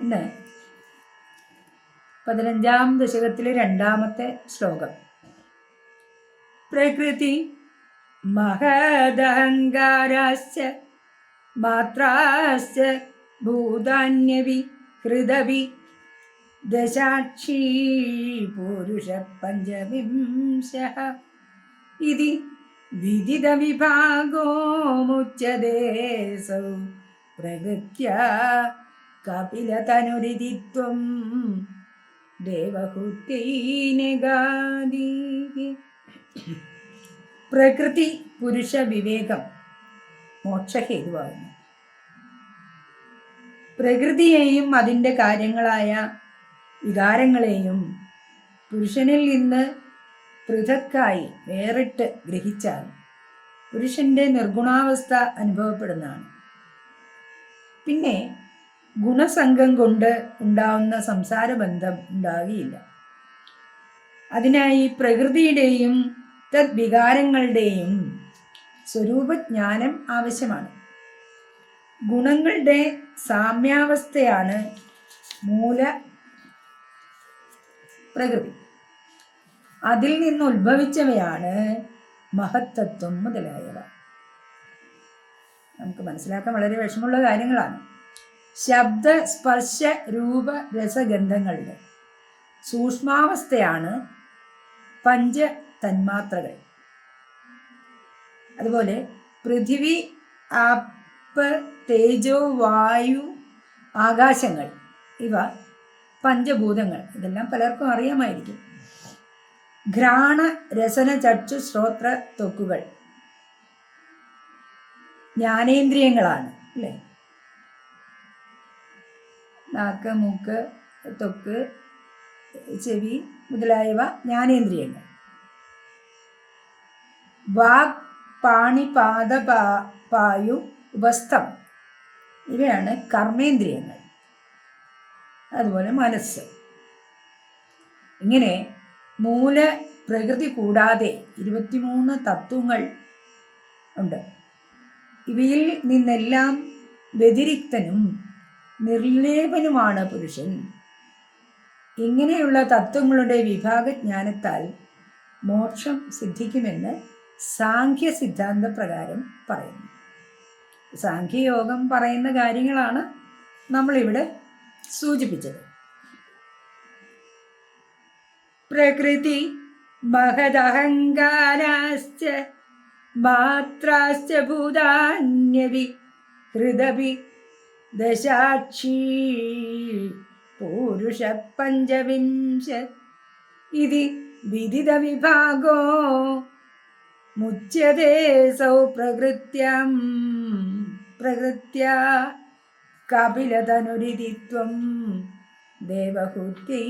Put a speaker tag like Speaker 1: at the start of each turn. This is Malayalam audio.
Speaker 1: ഇന്ന് പതിനഞ്ചാം ദശകത്തിലെ രണ്ടാമത്തെ ശ്ലോകം. പ്രകൃതി മഹദഹങ്കാരാശ്ച മാത്രാശ്ച ഭൂതാന്യവി ഹൃദവി ദശാക്ഷി പുരുഷ പഞ്ചവിംശ. ഇതി വിദിതവിഭാഗോ മുച്ചദേശ പ്രകൃത്യ കപിലതനുരിതിത്വം ദേവഹുത്യൈനഗാദി പ്രകൃതി പുരുഷ വിവേകം മോക്ഷഹേതുവാകുന്നു. പ്രകൃതിയെയും അതിന്റെ കാര്യങ്ങളായ വികാരങ്ങളെയും പുരുഷനിൽ നിന്ന് പൃഥക്കായി വേറിട്ട് ഗ്രഹിച്ചാൽ പുരുഷന്റെ നിർഗുണാവസ്ഥ അനുഭവപ്പെടുന്നതാണ്. പിന്നെ ഗുണസംഘം കൊണ്ട് ഉണ്ടാവുന്ന സംസാരബന്ധം ഉണ്ടാകുകയില്ല അതിനായി പ്രകൃതിയുടെയും തദ്വികാരങ്ങളുടെയും സ്വരൂപജ്ഞാനം ആവശ്യമാണ്. ഗുണങ്ങളുടെ സാമ്യാവസ്ഥയാണ് മൂല പ്രകൃതി. അതിൽ നിന്ന് ഉത്ഭവിച്ചവയാണ് മഹത്തത്വം മുതലായവ. നമുക്ക് മനസ്സിലാക്കാൻ വളരെ വിഷമമുള്ള കാര്യങ്ങളാണ്. ശബ്ദ സ്പർശ രൂപ രസഗന്ധങ്ങളുടെ സൂക്ഷ്മാവസ്ഥയാണ് പഞ്ച തന്മാത്രകൾ അതുപോലെ പൃഥിവി ആപ്പ് തേജോ വായു ആകാശങ്ങൾ ഇവ പഞ്ചഭൂതങ്ങൾ. ഇതെല്ലാം പലർക്കും അറിയാമായിരിക്കും. ഘ്രാണ രസന ചക്ഷു ശ്രോത്ര തൊക്കുകൾ ജ്ഞാനേന്ദ്രിയങ്ങളാണ് അല്ലേ? നാക്ക് മൂക്ക് തൊക്ക് ചെവി മുതലായവ ജ്ഞാനേന്ദ്രിയങ്ങൾ. വാക് പാദ പായു ഉപസ്ഥം ഇവയാണ് കർമ്മേന്ദ്രിയങ്ങൾ. അതുപോലെ മനസ്സ്. ഇങ്ങനെ മൂല പ്രകൃതി കൂടാതെ ഇരുപത്തിമൂന്ന് തത്വങ്ങൾ ഉണ്ട്. ഇവയിൽ നിന്നെല്ലാം വ്യതിരിക്തനും നിർലേപനുമാണ് പുരുഷൻ. ഇങ്ങനെയുള്ള തത്വങ്ങളുടെ വിഭാഗജ്ഞാനത്താൽ മോക്ഷം സിദ്ധിക്കുമെന്ന് സാഖ്യ സിദ്ധാന്ത പ്രകാരം പറയുന്നു. സാഖ്യയോഗം പറയുന്ന കാര്യങ്ങളാണ് നമ്മളിവിടെ സൂചിപ്പിച്ചത്. പ്രകൃതി മഹദഹങ്കാരാശ്ച മാത്രാശ്ച ഭൂതാന്യവി ഹൃദവി ദശാക്ഷി പൂരുഷ പഞ്ചവിംശ ഇതി വിദിത വിഭാഗോ മുച്യതേ സൗ പ്രകൃത്യം. പ്രകൃത്യ കപിലതനുരിതിത്വം ദേവഹുത്യൈനികാദീ.